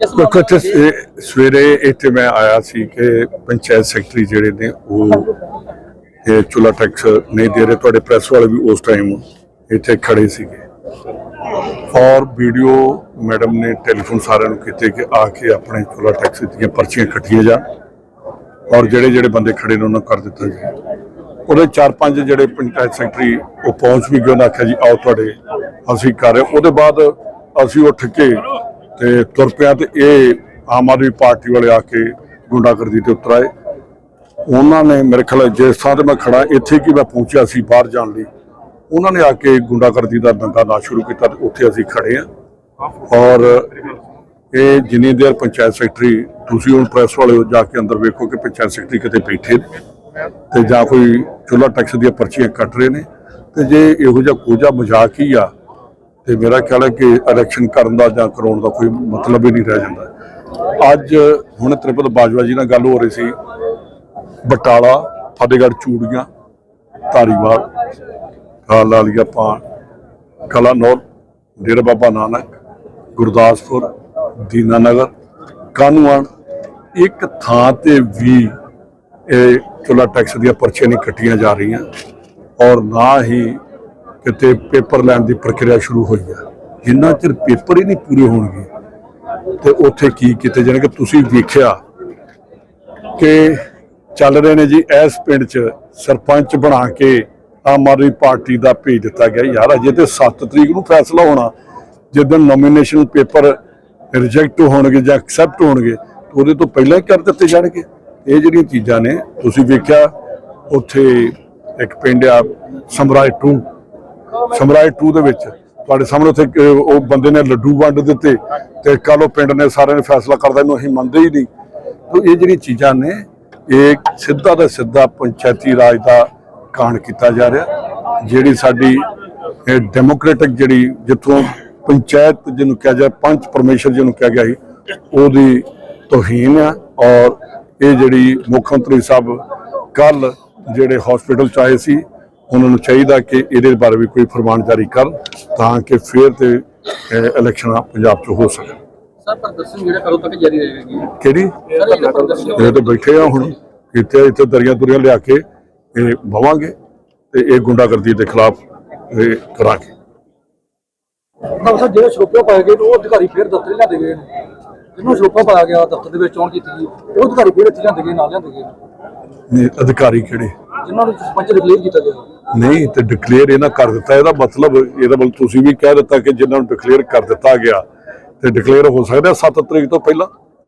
ਦੇਖੋ, ਇੱਥੇ ਸਵੇਰੇ ਇੱਥੇ ਮੈਂ ਆਇਆ ਸੀ ਕਿ ਪੰਚਾਇਤ ਸੈਕਟਰੀ ਜਿਹੜੇ ਨੇ, ਉਹ ਇਹ ਚੁਲਾ ਟੈਕਸ ਨਹੀਂ ਦੇ ਰਹੇ। ਤੁਹਾਡੇ ਪ੍ਰੈਸ ਵਾਲੇ ਵੀ ਉਸ ਟਾਈਮ ਇੱਥੇ ਖੜੇ ਸੀਗੇ। ਔਰ ਵੀਡੀਓ ਮੈਡਮ ਨੇ ਟੈਲੀਫੋਨ ਸਾਰਿਆਂ ਨੂੰ ਕੀਤੇ ਕਿ ਆ ਕੇ ਆਪਣੇ ਚੁਲਾ ਟੈਕਸ ਦੀਆਂ ਪਰਚੀਆਂ ਕੱਟੀਆਂ ਜਾਣ ਔਰ ਜਿਹੜੇ ਜਿਹੜੇ ਬੰਦੇ ਖੜੇ ਨੇ ਉਹਨਾਂ ਨੂੰ ਕਰ ਦਿੱਤਾ ਜੀ ਉਹਦੇ ਚਾਰ ਪੰਜ ਜਿਹੜੇ ਪੰਚਾਇਤ ਸੈਕਟਰੀ ਉਹ ਪਹੁੰਚ ਵੀ ਗਏ। ਉਹਨਾਂ ਆਖਿਆ ਜੀ, ਆਓ ਤੁਹਾਡੇ, ਅਸੀਂ ਕਰ ਰਹੇ ਉਹਦੇ ਬਾਅਦ ਅਸੀਂ ਉੱਠ ਕੇ ਤੇ ਤੁਰ ਪਿਆ ਤੇ ਇਹ ਆਮ ਆਦਮੀ ਪਾਰਟੀ ਵਾਲੇ ਆ ਕੇ ਗੁੰਡਾਗਰਦੀ ਤੇ ਉਤਰ ਆਏ। ਉਹਨਾਂ ਨੇ ਮੇਰੇ ਖਿਆਲ ਜਿਸ ਥਾਂ ਤੇ ਮੈਂ ਖੜਾ, ਇੱਥੇ ਕਿ ਮੈਂ ਪਹੁੰਚਿਆ ਸੀ ਬਾਹਰ ਜਾਣ ਲਈ, ਉਹਨਾਂ ਨੇ ਆ ਕੇ ਗੁੰਡਾਗਰਦੀ ਦਾ ਦੰਗਾ ਨਾ ਸ਼ੁਰੂ ਕੀਤਾ ਤੇ ਉੱਥੇ ਅਸੀਂ ਖੜੇ ਆ ਔਰ ਇਹ ਜਿੰਨੀ ਦੇਰ ਪੰਚਾਇਤ ਸੈਕਟਰੀ, ਤੁਸੀਂ ਹੁਣ ਪ੍ਰੈਸ ਵਾਲੇ ਹੋ, ਜਾ ਕੇ ਅੰਦਰ ਵੇਖੋ ਕਿ ਪੰਚਾਇਤ ਸੈਕਟਰੀ ਕਿਤੇ ਬੈਠੇ ਨੇ ਤੇ ਜਾਂ ਕੋਈ ਚੁੱਲਾ ਟੈਕਸ ਦੀਆਂ ਪਰਚੀਆਂ ਕੱਟ ਰਹੇ ਨੇ। ਤੇ ਜੇ ਇਹੋ ਜਿਹਾ ਕੋਝਾ ਮਜ਼ਾਕ ਹੀ ਆ ਤੇ ਮੇਰਾ ਖਿਆਲ ਹੈ ਕਿ ਇਲੈਕਸ਼ਨ ਕਰਨ ਦਾ ਜਾਂ ਕਰਾਉਣ ਦਾ ਕੋਈ ਮਤਲਬ ਹੀ ਨਹੀਂ ਰਹਿ ਜਾਂਦਾ। ਅੱਜ ਹੁਣ ਤ੍ਰਿਪਤ ਬਾਜਵਾ ਜੀ ਨਾਲ ਗੱਲ ਹੋ ਰਹੀ ਸੀ, ਬਟਾਲਾ, ਫਤਿਹਗੜ੍ਹ, ਚੂੜੀਆਂ, ਧਾਰੀਵਾਲ ਲਾਲੀਆ ਪਾਣ ਕਲਾਨੌਰ ਡੇਰਾ ਬਾਬਾ ਨਾਨਕ, ਗੁਰਦਾਸਪੁਰ, ਦੀਨਾਨਗਰ ਕਾਨੂੰਨ ਇੱਕ ਥਾਂ ਤੇ ਵੀ ਇਹ ਚੁੱਲਾ ਟੈਕਸ ਦੀਆਂ ਪਰਚੀਆਂ ਨਹੀਂ ਕੱਟੀਆਂ ਜਾ ਰਹੀਆਂ ਔਰ ਨਾ ਹੀ ਕਿਤੇ ਪੇਪਰ ਲੈਣ ਦੀ ਪ੍ਰਕਿਰਿਆ ਸ਼ੁਰੂ ਹੋਈ ਹੈ ਜਿੰਨਾ ਚਿਰ ਪੇਪਰ ਹੀ ਨਹੀਂ ਪੂਰੇ ਹੋਣਗੇ, ਤੇ ਉੱਥੇ ਕੀ ਕੀਤੇ ਜਾਣਗੇ? ਤੁਸੀਂ ਵੇਖਿਆ ਕਿ ਚੱਲ ਰਹੇ ਨੇ ਜੀ, ਇਸ ਪਿੰਡ 'ਚ ਸਰਪੰਚ ਬਣਾ ਕੇ ਆਮ ਆਦਮੀ ਪਾਰਟੀ ਦਾ ਭੇਜ ਦਿੱਤਾ ਗਿਆ। ਯਾਰ, ਅਜੇ ਤੇ 7 ਤਰੀਕ ਨੂੰ ਫੈਸਲਾ ਹੋਣਾ। ਜਦੋਂ ਨੋਮੀਨੇਸ਼ਨ ਪੇਪਰ ਰਿਜੈਕਟ ਹੋਣਗੇ ਜਾਂ ਐਕਸੈਪਟ ਹੋਣਗੇ ਉਹਦੇ ਤੋਂ ਪਹਿਲਾਂ ਹੀ ਕਰ ਦਿੱਤੇ ਜਾਣਗੇ। ਇਹ ਜਿਹੜੀਆਂ ਚੀਜ਼ਾਂ ਨੇ, ਤੁਸੀਂ ਵੇਖਿਆ, ਉੱਥੇ ਇੱਕ ਪਿੰਡ ਆ, ਸਮਰਾਜ ਟੂ ਸਮਰਾਏ 2 ਦੇ ਵਿੱਚ। ਤੁਹਾਡੇ ਸਾਹਮਣੇ ਉੱਥੇ ਉਹ ਬੰਦੇ ਨੇ ਲੱਡੂ ਵੰਡ ਦਿੱਤੇ ਤੇ ਕੱਲ ਉਹ ਪਿੰਡ ਨੇ ਸਾਰਿਆਂ ਨੇ ਫੈਸਲਾ ਕਰਦਾ, ਇਹਨੂੰ ਅਸੀਂ ਮੰਨਦੇ ਹੀ ਨਹੀਂ। ਤੋ ਇਹ ਜਿਹੜੀ ਚੀਜ਼ਾਂ ਨੇ, ਇਹ ਸਿੱਧਾ ਦਾ ਸਿੱਧਾ ਪੰਚਾਇਤੀ ਰਾਜ ਦਾ ਕਾਣ ਕੀਤਾ ਜਾ ਰਿਹਾ। ਜਿਹੜੀ ਸਾਡੀ, ਇਹ ਡੈਮੋਕ੍ਰੈਟਿਕ ਜਿਹੜੀ ਜਿੱਥੋਂ ਪੰਚਾਇਤ ਜਿਹਨੂੰ ਕਿਹਾ ਜਾ, ਪੰਚ ਪਰਮੇਸ਼ਰ ਜਿਹਨੂੰ ਕਿਹਾ ਗਿਆ ਸੀ, ਉਹਦੀ ਤੋਹੀਨ ਆ ਔਰ ਇਹ ਜਿਹੜੀ ਮੁੱਖ ਮੰਤਰੀ ਸਾਹਿਬ ਕੱਲ ਜਿਹੜੇ ਹਸਪੀਟਲ ਚ ਆਏ ਸੀ ਉਹਨਾਂ ਨੂੰ ਚਾਹੀਦਾ ਕਿ ਇਹਦੇ ਬਾਰੇ ਵੀ ਕੋਈ ਫਰਮਾਨ ਜਾਰੀ ਕਰਨ ਤਾਂ ਕਿ ਫੇਰ ਤੇ ਇਲੈਕਸ਼ਨਾਂ ਪੰਜਾਬ 'ਚ ਹੋ ਸਕਣ ਸਰ ਪ੍ਰਦਰਸ਼ਨ ਜਿਹੜਾ ਕਦੋਂ ਤੱਕ ਜਾਰੀ ਰਹੇਗੀ? ਕਿਹੜੀ? ਸਰ ਜਿਹੜਾ ਪ੍ਰਦਰਸ਼ਨ ਇਹ ਤਾਂ ਬੈਠੇ ਆ ਹੁਣ। ਇੱਥੇ ਇੱਥੇ ਦਰੀਆਂ ਦੁਰੀਆਂ ਲਿਆ ਕੇ ਇਹ ਭਵਾਂਗੇ ਤੇ ਇਹ ਗੁੰਡਾਗਰਦੀ ਦੇ ਖਿਲਾਫ ਇਹ ਕਰਾਂਗੇ। ਨਾ ਸਰ ਜਿਹੜੇ ਸ਼ਰੋਪੇ ਪਾਏ ਗਏ ਨੇ, ਉਹ ਅਧਿਕਾਰੀ ਫੇਰ ਦਫ਼ਤਰ ਹੀ ਲਿਆਂਦੇ ਗਏ ਨੇ। ਜਿਹਨੂੰ ਸ਼ਰੋਪਾ ਪਾਇਆ ਗਿਆ ਦਫ਼ਤਰ ਦੇ ਵਿੱਚ ਚੋਣ ਕੀਤੀ ਗਈ ਉਹ ਅਧਿਕਾਰੀ ਫੇਰ ਇੱਥੇ ਲਿਆਂਦੇ ਗਏ ਨਾਲ ਲਿਆਂਦੇ ਗਏ ਨੇ। ਅਧਿਕਾਰੀ ਕਿਹੜੇ? ਜਿਨ੍ਹਾਂ ਨੂੰ ਸਰਪੰਚ ਡਿਕਲੇਅਰ ਕੀਤਾ ਗਿਆ। ਨਹੀਂ, ਤੇ ਡਿਕਲੇਅਰ ਇਹਨਾਂ ਕਰ ਦਿੱਤਾ। ਇਹਦਾ ਮਤਲਬ ਇਹਦਾ ਮਤਲਬ ਤੁਸੀਂ ਵੀ ਕਹਿ ਦਿੱਤਾ ਕਿ ਜਿਨ੍ਹਾਂ ਨੂੰ ਡਿਕਲੇਅਰ ਕਰ ਦਿੱਤਾ ਗਿਆ, ਤੇ ਡਿਕਲੇਅਰ ਹੋ ਸਕਦਾ 7 ਤਰੀਕ ਤੋਂ ਪਹਿਲਾਂ।